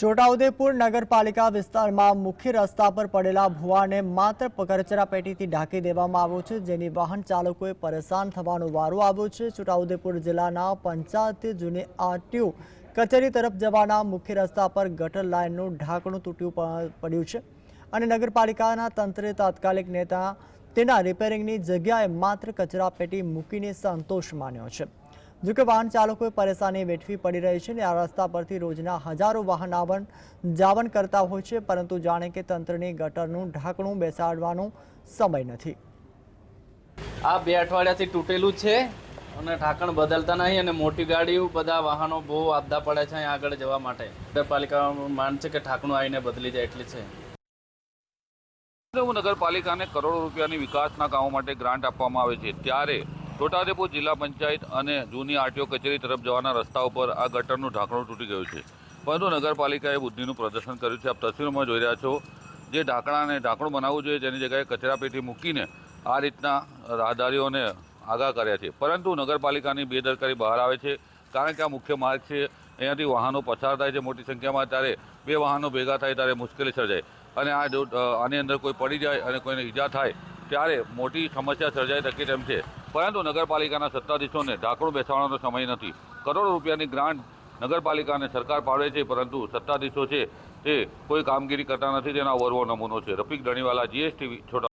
છોટાઉદેપુર નગરપાલિકા વિસ્તારમાં મુખ્ય રસ્તા પર પડેલા ભુવાને માત્ર કચરા પેટીથી ઢાંકી દેવામાં આવ્યો છે, જેની વાહન ચાલકોએ પરેશાન થવાનો વારો આવ્યો છે. છોટાઉદેપુર જિલ્લાના પંચાયત જૂની આરટીઓ કચેરી તરફ જવાના મુખ્ય રસ્તા પર ગટર લાઇનનું ઢાંકણું તૂટ્યું પડ્યું છે અને નગરપાલિકાના તંત્રે તાત્કાલિક નેતા તેના રિપેરિંગની જગ્યાએ માત્ર કચરા પેટી મૂકીને સંતોષ માન્યો છે. જોકે વાહન ચાલકોએ પરેશાની વેઠવી પડી રહી છે અને આ રસ્તા પરથી રોજના હજારો વાહન આવન જાવન કરતા હોય છે પરંતુ જાણે કે તંત્રની ગટરનું ઢાંકણું બેસાડવાનો સમય નથી. આ બે અઠવાડિયાથી તૂટેલું છે અને ઢાંકણ બદલતા નહીં અને મોટી ગાડીઓ બધા વાહનો બહુ આપદા પડે છે અહીં આગળ જવા માટે. નગરપાલિકાનું માન છે કે ઢાંકણું આવીને બદલી જાય એટલે છે. નગરપાલિકાને કરોડો રૂપિયાની વિકાસના કામો માટે ગ્રાન્ટ આપવામાં આવે છે. ત્યારે છોટાઉદેપુર જિલ્લા પંચાયત અને જૂની આરટીઓ કચેરી તરફ જવાના રસ્તા ઉપર આ ગટરનું ઢાંકણું તૂટી ગયું છે. પરંતુ નગરપાલિકાએ બુદ્ધિનું પ્રદર્શન કર્યું છે. આપ તસવીરોમાં જોઈ રહ્યા છો જે ઢાંકણાને ઢાંકણું બનાવવું જોઈએ તેની જગ્યાએ કચરાપેટી મૂકીને આ રીતના રાહદારીઓને આગાહ કર્યા છે. પરંતુ નગરપાલિકાની બેદરકારી બહાર આવે છે કારણ કે આ મુખ્ય માર્ગ છે. અહીંયાથી વાહનો પસાર થાય છે મોટી સંખ્યામાં. ત્યારે બે વાહનો ભેગા થાય ત્યારે મુશ્કેલી સર્જાય. અને આ જો આની અંદર કોઈ પડી જાય અને કોઈને ઈજા થાય, ત્યારે મોટી સમસ્યા સર્જાઈ શકે તેમ છે. પરંતુ નગરપાલિકાના સત્તાધીશોને ઢાંકણું બેસાડવાનો સમય નથી. કરોડો રૂપિયાની ગ્રાન્ટ નગરપાલિકાને સરકાર પાડે છે, પરંતુ સત્તાધીશો છે તે કોઈ કામગીરી કરતા નથી, તેના વરવો નમૂનો છે. રફીક ધણીવાલા જીએસટી છોટા